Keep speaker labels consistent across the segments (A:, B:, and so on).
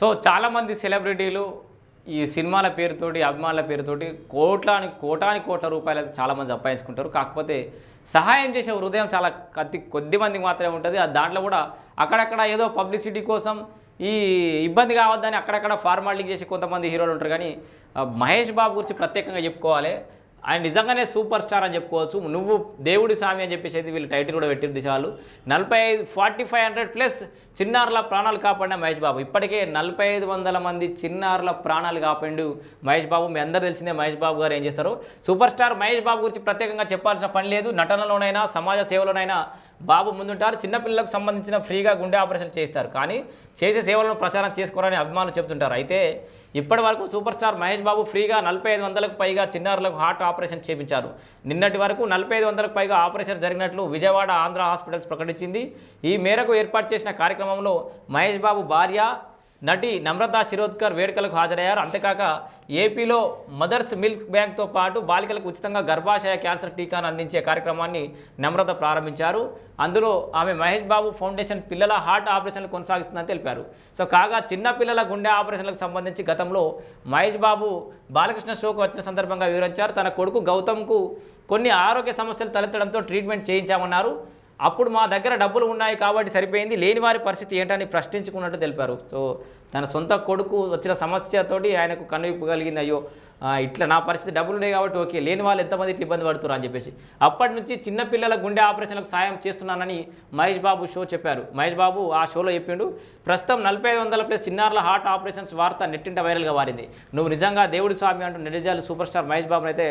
A: So చాలామంది సెలబ్రిటీలు ఈ సినిమాల పేరుతోటి అభిమానుల పేరుతోటి కోట్లాని కోటాని కోట్ల రూపాయలు అయితే చాలామంది సంపాదించుకుంటారు. కాకపోతే సహాయం చేసే హృదయం చాలా కొద్ది కొద్ది మందికి మాత్రమే ఉంటుంది. దాంట్లో కూడా అక్కడక్కడ ఏదో పబ్లిసిటీ కోసం ఈ ఇబ్బంది కావద్దని అక్కడక్కడ ఫార్మాలిటీ చేసే కొంతమంది హీరోలు ఉంటారు. కానీ మహేష్ బాబు గురించి ప్రత్యేకంగా చెప్పుకోవాలి. ఆయన నిజంగానే సూపర్ స్టార్ అని చెప్పుకోవచ్చు. నువ్వు దేవుడి స్వామి అని చెప్పేసి అయితే వీళ్ళు టైటిల్ కూడా పెట్టింది దిశాలు నలభై ఐదు ఫార్టీ ఫైవ్ హండ్రెడ్ ప్లస్ చిన్నారుల ప్రాణాలు కాపాడిన మహేష్ బాబు. ఇప్పటికే నలభై ఐదు వందల మంది చిన్నారుల ప్రాణాలు కాపాడు మహేష్ బాబు. మీ అందరూ తెలిసిందే మహేష్ బాబు గారు ఏం చేస్తారు? సూపర్ స్టార్ మహేష్ బాబు గురించి ప్రత్యేకంగా చెప్పాల్సిన పని లేదు. నటనలోనైనా సమాజ సేవలోనైనా బాబు ముందుంటారు. చిన్నపిల్లలకు సంబంధించిన ఫ్రీగా గుండె ఆపరేషన్ చేస్తారు కానీ చేసే సేవలను ప్రచారం చేసుకోరని అభిమానులు చెబుతుంటారు అయితే ఇప్పటి వరకు సూపర్ స్టార్ మహేష్ బాబు ఫ్రీగా నలభై ఐదు వందలకు పైగా చిన్నారులకు హార్ట్ ఆపరేషన్ చేపించారు. నిన్నటి వరకు నలభై ఐదు వందలకు పైగా ఆపరేషన్ జరిగినట్లు విజయవాడ ఆంధ్ర హాస్పిటల్స్ ప్రకటించింది. ఈ మేరకు ఏర్పాటు చేసిన కార్యక్రమంలో మహేష్ బాబు భార్య నటి నమ్రత శిరోద్కర్ వేడుకలకు హాజరయ్యారు. అంతేకాక ఏపీలో మదర్స్ మిల్క్ బ్యాంక్తో పాటు బాలికలకు ఉచితంగా గర్భాశయ క్యాన్సర్ టీకాను అందించే కార్యక్రమాన్ని నమ్రత ప్రారంభించారు. అందులో ఆమె మహేష్ బాబు ఫౌండేషన్ పిల్లల హార్ట్ ఆపరేషన్లు కొనసాగిస్తుందని తెలిపారు. సో కాగా చిన్న పిల్లల గుండె ఆపరేషన్లకు సంబంధించి గతంలో మహేష్ బాబు బాలకృష్ణ షోకు వచ్చిన సందర్భంగా వివరించారు. తన కొడుకు గౌతమ్కు కొన్ని ఆరోగ్య సమస్యలు తలెత్తడంతో ట్రీట్మెంట్ చేయించామన్నారు. అప్పుడు మా దగ్గర డబ్బులు ఉన్నాయి కాబట్టి సరిపోయింది. లేని వారి పరిస్థితి ఏంటని ప్రశ్నించుకున్నట్టు తెలిపారు. సో తన సొంత కొడుకు వచ్చిన సమస్యతోటి ఆయనకు కనువిప్పు కలిగింది. అయ్యో ఇట్లా నా పరిస్థితి డబ్బులు ఉన్నాయి కాబట్టి ఓకే లేని వాళ్ళు ఎంతమంది ఇట్లా ఇబ్బంది పడుతున్నారు అని చెప్పేసి. అప్పటి నుంచి చిన్నపిల్లల గుండె ఆపరేషన్లకు సాయం చేస్తున్నానని మహేష్ బాబు షో చెప్పారు. మహేష్ బాబు ఆ షోలో చెప్పిండు ప్రస్తుతం నలభై ఐదు వందల ప్లస్ చిన్నారుల హార్ట్ ఆపరేషన్స్ వార్త నెట్టింట వైరల్గా మారింది. నువ్వు నిజంగా దేవుడి స్వామి అంటూ నిజాలు సూపర్ స్టార్ మహేష్ బాబుని అయితే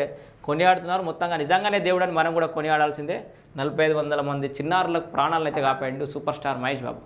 A: కొనియాడుతున్నారు. మొత్తంగా నిజంగానే దేవుడు అని మనం కూడా కొనియాడాల్సిందే. నలభై ఐదు వందల మంది చిన్నారులకు ప్రాణాలను అయితే కాపాడు సూపర్ స్టార్ మహేష్ బాబు.